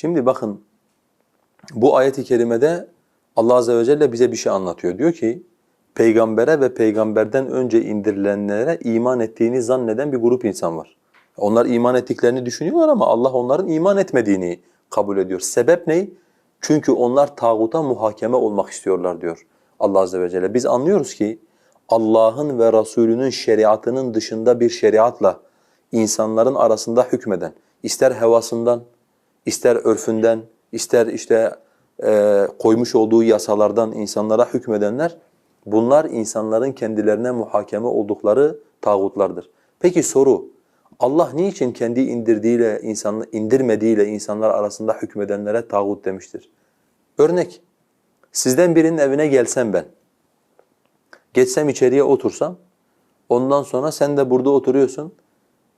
Şimdi bakın bu ayet-i kerimede Allah azze ve celle bize bir şey anlatıyor. Diyor ki peygambere ve peygamberden önce indirilenlere iman ettiğini zanneden bir grup insan var. Onlar iman ettiklerini düşünüyorlar ama Allah onların iman etmediğini kabul ediyor. Sebep ne? Çünkü onlar tağuta muhakeme olmak istiyorlar diyor Allah azze ve celle. Biz anlıyoruz ki Allah'ın ve Resulünün şeriatının dışında bir şeriatla insanların arasında hükmeden, ister hevasından, ister örfünden, ister işte e, koymuş olduğu yasalardan insanlara hükmedenler, bunlar insanların kendilerine muhakeme oldukları tağutlardır. Peki soru, Allah niçin kendi indirdiğiyle, insan, indirmediğiyle insanlar arasında hükmedenlere tağut demiştir? Örnek, sizden birinin evine gelsem ben, geçsem içeriye otursam, ondan sonra sen de burada oturuyorsun,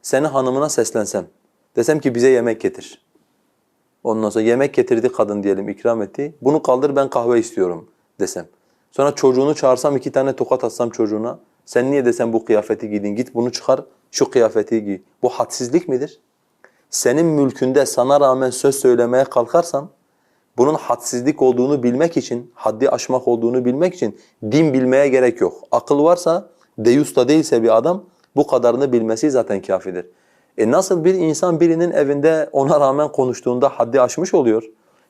seni hanımına seslensem, desem ki bize yemek getir. Ondan sonra yemek getirdi kadın diyelim ikram etti. Bunu kaldır ben kahve istiyorum desem. Sonra çocuğunu çağırsam iki tane tokat atsam çocuğuna. Sen niye desem bu kıyafeti giydin git bunu çıkar şu kıyafeti giy. Bu hadsizlik midir? Senin mülkünde sana rağmen söz söylemeye kalkarsam bunun hadsizlik olduğunu bilmek için, haddi aşmak olduğunu bilmek için din bilmeye gerek yok. Akıl varsa, deyus da değilse bir adam bu kadarını bilmesi zaten kafidir. E nasıl bir insan birinin evinde ona rağmen konuştuğunda haddi aşmış oluyor?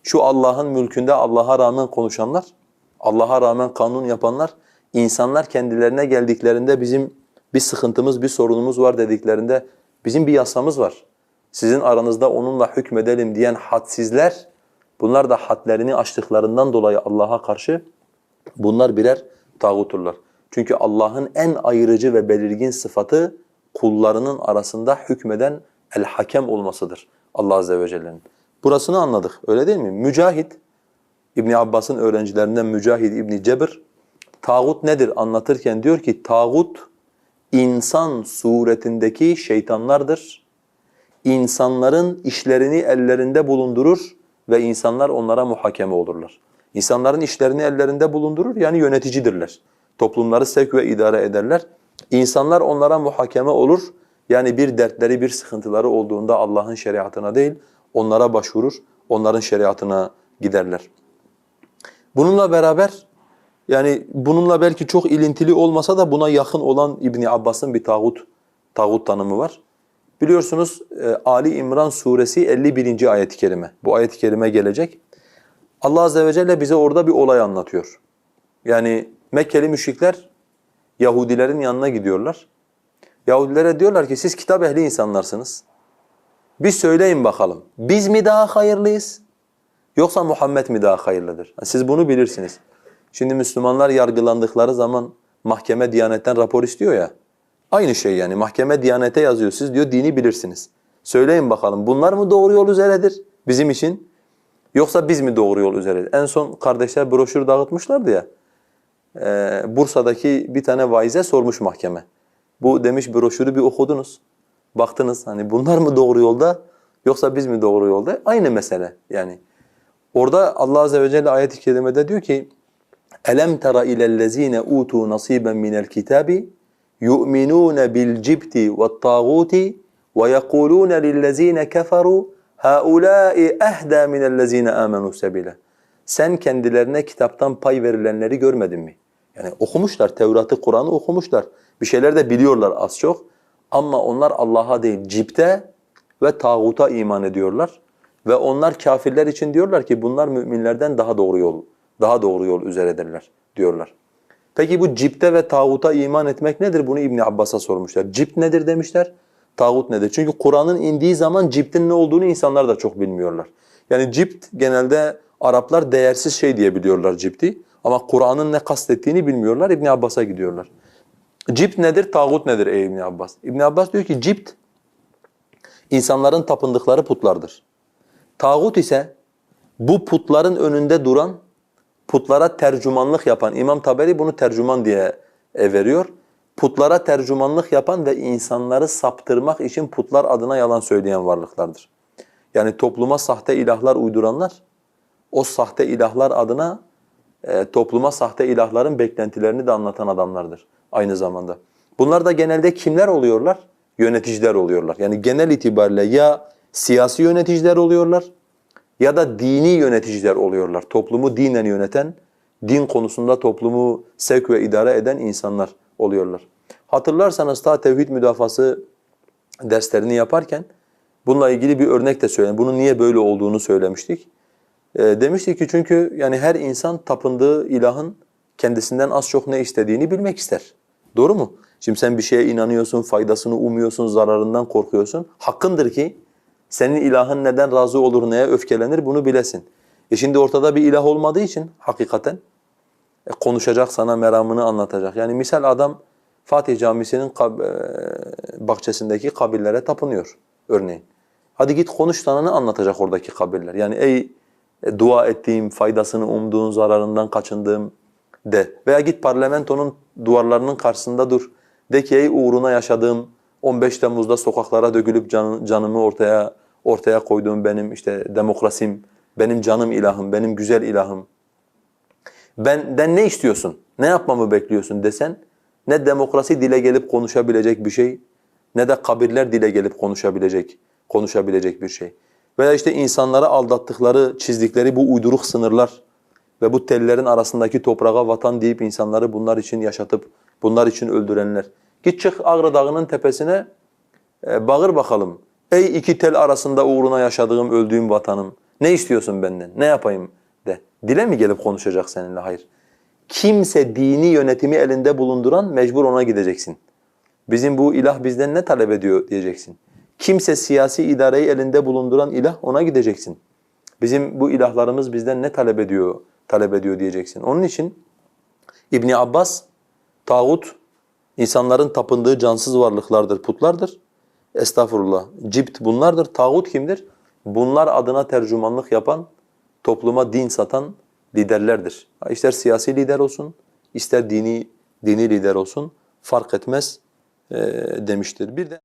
Şu Allah'ın mülkünde Allah'a rağmen konuşanlar, Allah'a rağmen kanun yapanlar, insanlar kendilerine geldiklerinde bizim bir sıkıntımız, bir sorunumuz var dediklerinde bizim bir yasamız var. Sizin aranızda onunla hükmedelim diyen hadsizler, bunlar da hadlerini aştıklarından dolayı Allah'a karşı bunlar birer tağuturlar. Çünkü Allah'ın en ayrıcı ve belirgin sıfatı kullarının arasında hükmeden el-hakem olmasıdır Allah azze ve celle'nin. Burasını anladık öyle değil mi? Mücahit, İbn Abbas'ın öğrencilerinden Mücahid İbn Cebir tağut nedir anlatırken diyor ki tağut insan suretindeki şeytanlardır. İnsanların işlerini ellerinde bulundurur ve insanlar onlara muhakeme olurlar. İnsanların işlerini ellerinde bulundurur yani yöneticidirler. Toplumları sevk ve idare ederler. İnsanlar onlara muhakeme olur. Yani bir dertleri, bir sıkıntıları olduğunda Allah'ın şeriatına değil, onlara başvurur, onların şeriatına giderler. Bununla beraber yani bununla belki çok ilintili olmasa da buna yakın olan İbn Abbas'ın bir tağut tağut tanımı var. Biliyorsunuz e, Ali İmran suresi 51. ayet-i kerime. Bu ayet-i kerime gelecek. Allah azze ve celle bize orada bir olay anlatıyor. Yani Mekkeli müşrikler Yahudilerin yanına gidiyorlar. Yahudilere diyorlar ki siz kitap ehli insanlarsınız. Bir söyleyin bakalım. Biz mi daha hayırlıyız? Yoksa Muhammed mi daha hayırlıdır? Siz bunu bilirsiniz. Şimdi Müslümanlar yargılandıkları zaman mahkeme Diyanet'ten rapor istiyor ya. Aynı şey yani mahkeme Diyanet'e yazıyor. Siz diyor dini bilirsiniz. Söyleyin bakalım bunlar mı doğru yol üzeredir bizim için? Yoksa biz mi doğru yol üzeredir? En son kardeşler broşür dağıtmışlardı ya. Ee, Bursa'daki bir tane vaize sormuş mahkeme. Bu demiş broşürü bir okudunuz. Baktınız hani bunlar mı doğru yolda yoksa biz mi doğru yolda? Aynı mesele yani. Orada Allah azze ve celle ayet-i kerimede diyor ki Elem tera ilellezine utu nasiben minel kitabi yu'minun bil cibti ve't tağuti ve yekulun lillezine keferu haula'i ehda minellezine amenu sebila. Sen kendilerine kitaptan pay verilenleri görmedin mi? Yani okumuşlar, Tevrat'ı, Kur'an'ı okumuşlar. Bir şeyler de biliyorlar az çok. Ama onlar Allah'a değil, cipte ve tağuta iman ediyorlar. Ve onlar kafirler için diyorlar ki bunlar müminlerden daha doğru yol, daha doğru yol üzeredirler diyorlar. Peki bu cipte ve tağuta iman etmek nedir? Bunu İbn Abbas'a sormuşlar. Cipt nedir demişler, tağut nedir? Çünkü Kur'an'ın indiği zaman ciptin ne olduğunu insanlar da çok bilmiyorlar. Yani cipt genelde Araplar değersiz şey diye biliyorlar cipti. Ama Kur'an'ın ne kastettiğini bilmiyorlar. İbn Abbas'a gidiyorlar. Cipt nedir, tağut nedir ey İbn Abbas? İbn Abbas diyor ki cipt insanların tapındıkları putlardır. Tağut ise bu putların önünde duran, putlara tercümanlık yapan, İmam Taberi bunu tercüman diye e, veriyor. Putlara tercümanlık yapan ve insanları saptırmak için putlar adına yalan söyleyen varlıklardır. Yani topluma sahte ilahlar uyduranlar, o sahte ilahlar adına e, topluma sahte ilahların beklentilerini de anlatan adamlardır aynı zamanda. Bunlar da genelde kimler oluyorlar? Yöneticiler oluyorlar. Yani genel itibariyle ya siyasi yöneticiler oluyorlar ya da dini yöneticiler oluyorlar. Toplumu dinen yöneten, din konusunda toplumu sevk ve idare eden insanlar oluyorlar. Hatırlarsanız ta tevhid müdafası derslerini yaparken bununla ilgili bir örnek de söyledim. Bunun niye böyle olduğunu söylemiştik. E, demiştik ki çünkü yani her insan tapındığı ilahın kendisinden az çok ne istediğini bilmek ister. Doğru mu? Şimdi sen bir şeye inanıyorsun, faydasını umuyorsun, zararından korkuyorsun. Hakkındır ki senin ilahın neden razı olur, neye öfkelenir bunu bilesin. E şimdi ortada bir ilah olmadığı için hakikaten e, konuşacak sana meramını anlatacak. Yani misal adam Fatih Camisi'nin kab- e, bahçesindeki kabirlere tapınıyor örneğin. Hadi git konuş sana ne anlatacak oradaki kabirler? Yani ey dua ettiğim, faydasını umduğun, zararından kaçındığım de. Veya git parlamentonun duvarlarının karşısında dur. De ki ey uğruna yaşadığım 15 Temmuz'da sokaklara dökülüp can, canımı ortaya ortaya koyduğum benim işte demokrasim, benim canım ilahım, benim güzel ilahım. Benden ne istiyorsun? Ne yapmamı bekliyorsun desen ne demokrasi dile gelip konuşabilecek bir şey ne de kabirler dile gelip konuşabilecek konuşabilecek bir şey. Veya işte insanları aldattıkları, çizdikleri bu uyduruk sınırlar ve bu tellerin arasındaki toprağa vatan deyip insanları bunlar için yaşatıp bunlar için öldürenler. Git çık Ağrı Dağı'nın tepesine e, bağır bakalım. Ey iki tel arasında uğruna yaşadığım, öldüğüm vatanım. Ne istiyorsun benden? Ne yapayım de. Dile mi gelip konuşacak seninle? Hayır. Kimse dini yönetimi elinde bulunduran mecbur ona gideceksin. Bizim bu ilah bizden ne talep ediyor diyeceksin. Kimse siyasi idareyi elinde bulunduran ilah ona gideceksin. Bizim bu ilahlarımız bizden ne talep ediyor, talep ediyor diyeceksin. Onun için İbn Abbas tağut insanların tapındığı cansız varlıklardır, putlardır. Estağfurullah. Cipt bunlardır. Tağut kimdir? Bunlar adına tercümanlık yapan, topluma din satan liderlerdir. İster siyasi lider olsun, ister dini dini lider olsun fark etmez eee, demiştir. Bir de